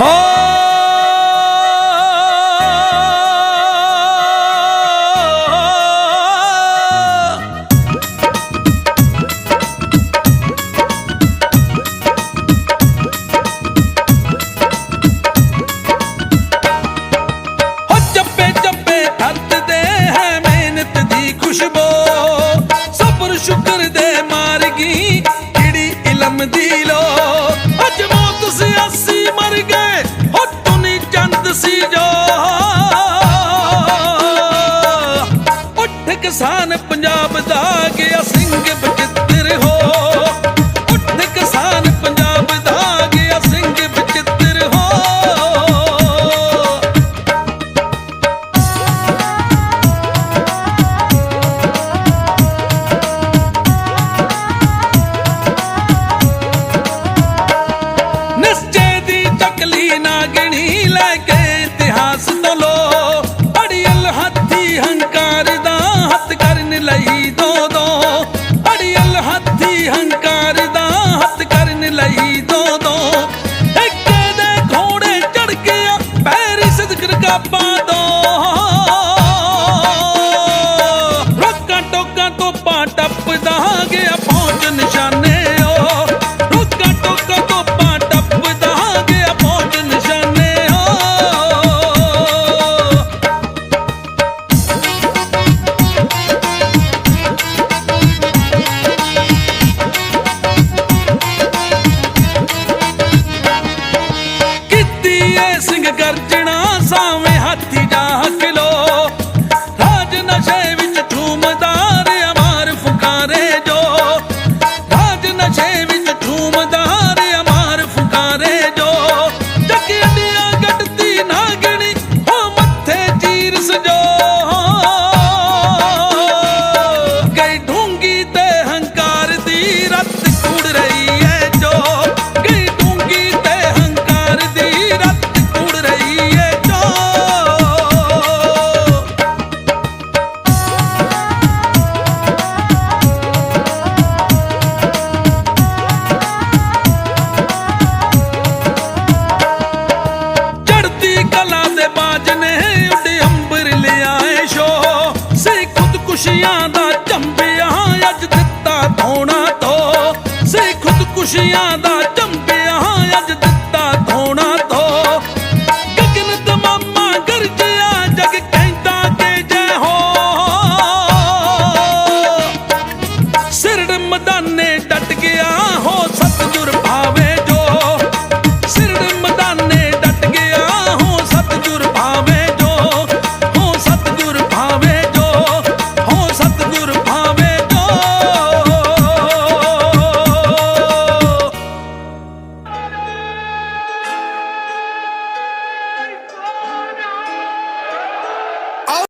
ਹੋ। ਹੋ ਚੱਪੇ ਚੱਪੇ ਧਰਤਦੇ ਹੈ ਮਿਹਨਤ ਦੀ ਖੁਸ਼ਬੂ। ਸਬਰ ਸ਼ੁਕਰ ਦੇ ਮਾਰਗੀ ਕਿਹੜੀ ਇਲਮ ਦੀ ਲੋ ਅੱਜ ਮੌਤ ਸਿਆਸੀ ਮਰ ਗਏ ਕਿਸਾਨ ਪੰਜਾਬ ਦਾ ਗਿਆ ਸਿੰਘ ਬਚਿੱਤਰ ਹੋ। ਉੱਠ ਕਿਸਾਨ ਪੰਜਾਬ ਦਾ ਗਿਆ ਸਿੰਘ ਬਚਿੱਤਰ ਹੋ। ਨਿਸ਼ਚੇ ਦੀ ਤਕਲੀ ਨਾ ਗਿਣੀ ਲੈ ਕੇ ਇਤਿਹਾਸ ਸ਼ਰਾਬਾਂ ਤੋਂ। ਰੋਕਾਂ ਟੋਕਾਂ ਤੋਂ ਪਾ ਟੱਪਦਾ ਗਿਆ ਪਹੁੰਚ ਨਿਸ਼ਾਨੇ ਸਿੰਘ ਗਰਜਣਾ ਸਾਵੇਂ। ਖੁਸ਼ੀਆਂ ਦਾ ਚੰਬਿਆ ਅੱਜ ਦਿੱਤਾ ਥੋਣਾ ਤੋ ਸੇ ਖੁਦ ਖੁਸ਼ੀਆਂ ਦਾ ਚੰਬਿਆ ਅੱਜ ਦਿੱਤਾ ਥੋਣਾ ਤੋ ਗਗਨ ਤਮਾਮਾ ਗਰਜਿਆ, ਜਗ ਕਹਿੰਦਾ ਤੇ ਜੈ ਹੋ। ਸਿਰੜ ਮਦਾਨੇ ਟਟ ਗਿਆ